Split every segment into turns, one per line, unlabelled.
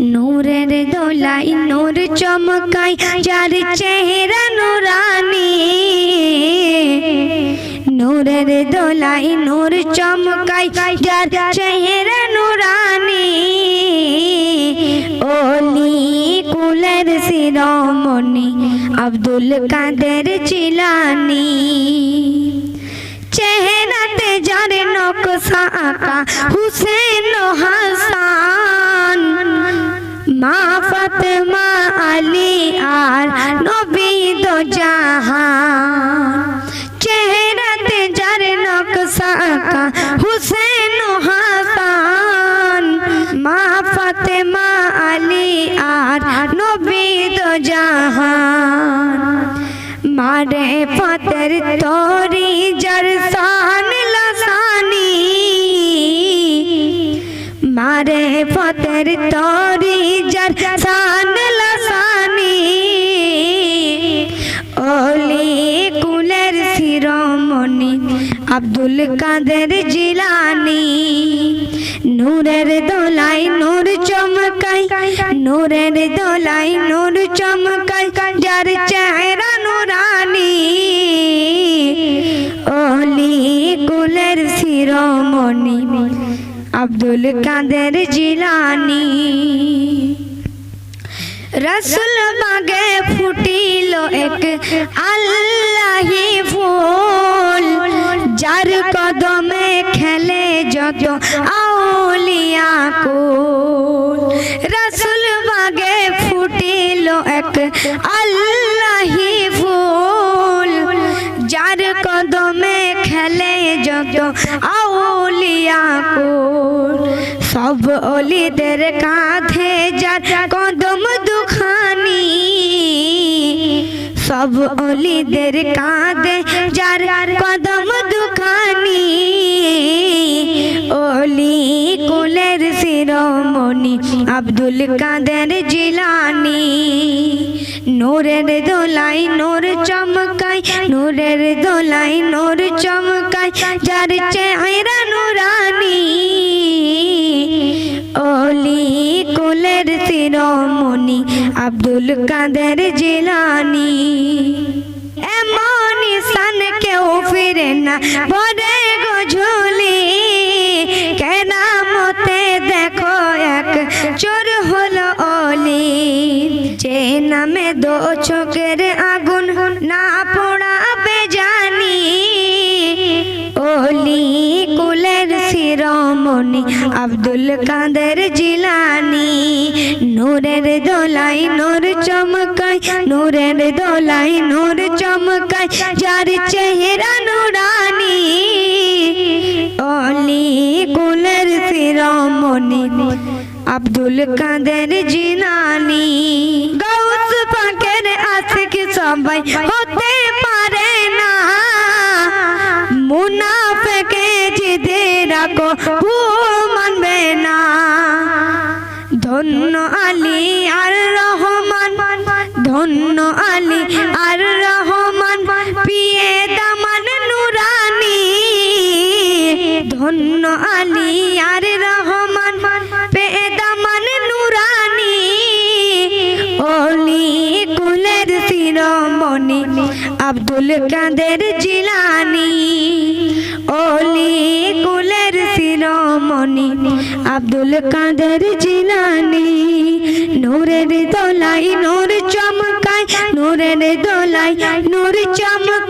নূরের দোলাই, নূর চমকাই, যার চেহারা নুরানি। নূরের দোলাই, নূর চমকাই, যার চেহারা নুরানি। ওলি কুলের শিরোমণি, আব্দুল কাদের চিলানি। চেহারাতে যার নকশা আঁকা, হুসেন হাসান আলী আর নবী দো জাহান চেহারাতে যার নকশা আঁকা হুসেন হাসান মা ফাতেমা আলী আর নবী দো জাহান মারে পতর তোরি জরসান লসানি মারে পতর তোরি জরসান লসানি শিরোমণি আব্দুল কাদের জিলানি। নূরের দোলাই নূর চমকাই, নূরের দোলাই নূর চমকাই, যার চেহারা নুরানি। ওলি কুলের শিরোমণি, আব্দুল কাদের জিলানি। রসুল বাগে ফুটিল এক আল্লাহি যত আউলিয়া কুল। রসুল বাগে ফুটিল এক আল্লাহি ফুল। যার কদমে খেলে যত আউলিয়া কুল। সব অলিদের কাঁধে যার কদম দুখানি। সব অলিদের কাঁধে যার কদম শিরোমণি আব্দুল কাদের জিলানি। নোরের দোলাই নোর চমকাই, নোরের দোলাই নোর চমকাই, যার চেহারা নুরানি। অলি কুলের শিরোমণি, আব্দুল কাদের জিলানি। এমন সান কেউ ফিরে না, বরে গঝুলি কেনামতে নামে দো চোখের আগুন না পোড়াবে জানি। ওলি কুলের শিরোমণি আব্দুল কাদের জিলানি। নূরের দোলাই নূর চমকাই নূরের দোলাই নূর চমকাই যার চেহারা নুরানি। ওলি কুলের শিরোমণি আব্দুল কাদের জিলানি গৌস পাকের আশিক সবাই হতে পারে না। মুনাফেকে জিদে রাখো ভু মানবে না। ধন্য আলী আর রহমান, ধন্য আলী আর রহমান, পিয়ে দামান নুরানি। ধন্য আলী আর রহমান শিরোমণি আব্দুল কাদের জিলানি। ওলি কুলের শিরোমণি, আব্দুল কাদের জিলানি। নূরের দোলাই নূর চমকাই নূরের দোলাই নূর চমকাই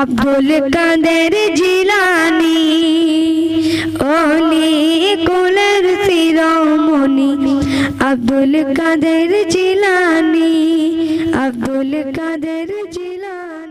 আব্দুল কাদের জিলানি অলি কুলের শিরোমণি। আব্দুল কাদের জিলানি আব্দুল কাদের জিলানি।